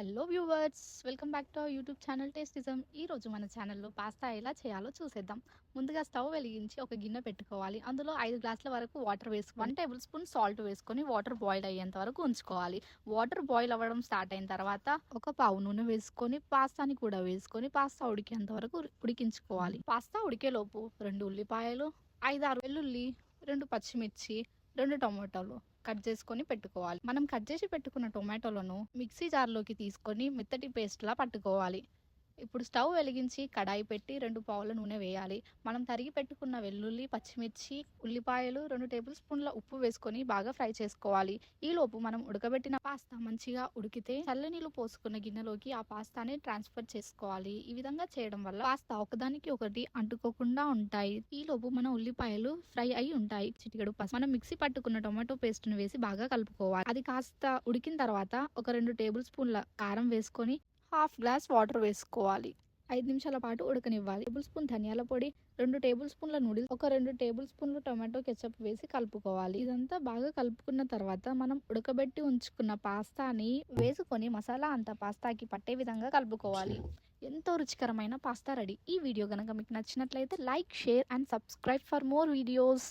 Hello viewers welcome back to our YouTube channel Tastism. ఈరోజు మన ఛానల్లో పాస్తా ఎలా చేయాలో చూసేద్దాం. ముందుగా స్టవ్ వెలిగించి ఒక గిన్నె పెట్టుకోవాలి. అందులో ఐదు గ్లాసుల వరకు వాటర్ వేసుకొని వన్ టేబుల్ స్పూన్ సాల్ట్ వేసుకొని వాటర్ బాయిల్ అయ్యేంత వరకు ఉంచుకోవాలి. వాటర్ బాయిల్ అవ్వడం స్టార్ట్ అయిన తర్వాత ఒక పావు నూనె వేసుకొని పాస్తాని కూడా వేసుకొని పాస్తా ఉడికేంత వరకు ఉడికించుకోవాలి. పాస్తా ఉడికేలోపు రెండు ఉల్లిపాయలు ఐదారు వెల్లుల్లి రెండు పచ్చిమిర్చి రెండు టమాటాలు కట్ చేసుకొని పెట్టుకోవాలి. మనం కట్ చేసి పెట్టుకున్న టొమాటోలను మిక్సీ జార్లోకి తీసుకొని మెత్తటి పేస్ట్ లా పట్టుకోవాలి. ఇప్పుడు స్టవ్ వెలిగించి కడాయి పెట్టి రెండు పావుల నూనె వేయాలి. మనం తరిగి పెట్టుకున్న వెల్లుల్లి పచ్చిమిర్చి ఉల్లిపాయలు రెండు టేబుల్ స్పూన్ల ఉప్పు వేసుకొని బాగా ఫ్రై చేసుకోవాలి. ఈలోపు మనం ఉడకబెట్టిన పాస్తా మంచిగా ఉడికితే చల్లనీళ్ళు పోసుకున్న గిన్నెలోకి ఆ పాస్తాని ట్రాన్స్ఫర్ చేసుకోవాలి. ఈ విధంగా చేయడం వల్ల పాస్తా ఒకదానికి ఒకటి అంటుకోకుండా ఉంటాయి. ఈ లోపు మన ఉల్లిపాయలు ఫ్రై అయి ఉంటాయి. చిటికెడు పసుపు. మనం మిక్సీ పట్టుకున్న టొమాటో పేస్ట్ను వేసి బాగా కలుపుకోవాలి. అది కాస్త ఉడికిన తర్వాత ఒక రెండు టేబుల్ స్పూన్ల కారం వేసుకొని హాఫ్ గ్లాస్ వాటర్ వేసుకోవాలి. ఐదు నిమిషాల పాటు ఉడకనివ్వాలి. టేబుల్ స్పూన్ ధనియాల పొడి రెండు టేబుల్ స్పూన్ల నూడిల్స్ ఒక రెండు టేబుల్ స్పూన్లు టొమాటో కెచప్ వేసి కలుపుకోవాలి. ఇదంతా బాగా కలుపుకున్న తర్వాత మనం ఉడకబెట్టి ఉంచుకున్న పాస్తాని వేసుకొని మసాలా అంతా పాస్తాకి పట్టే విధంగా కలుపుకోవాలి. ఎంతో రుచికరమైన పాస్తా రెడీ. ఈ వీడియో కనుక మీకు నచ్చినట్లయితే like share and subscribe for more videos.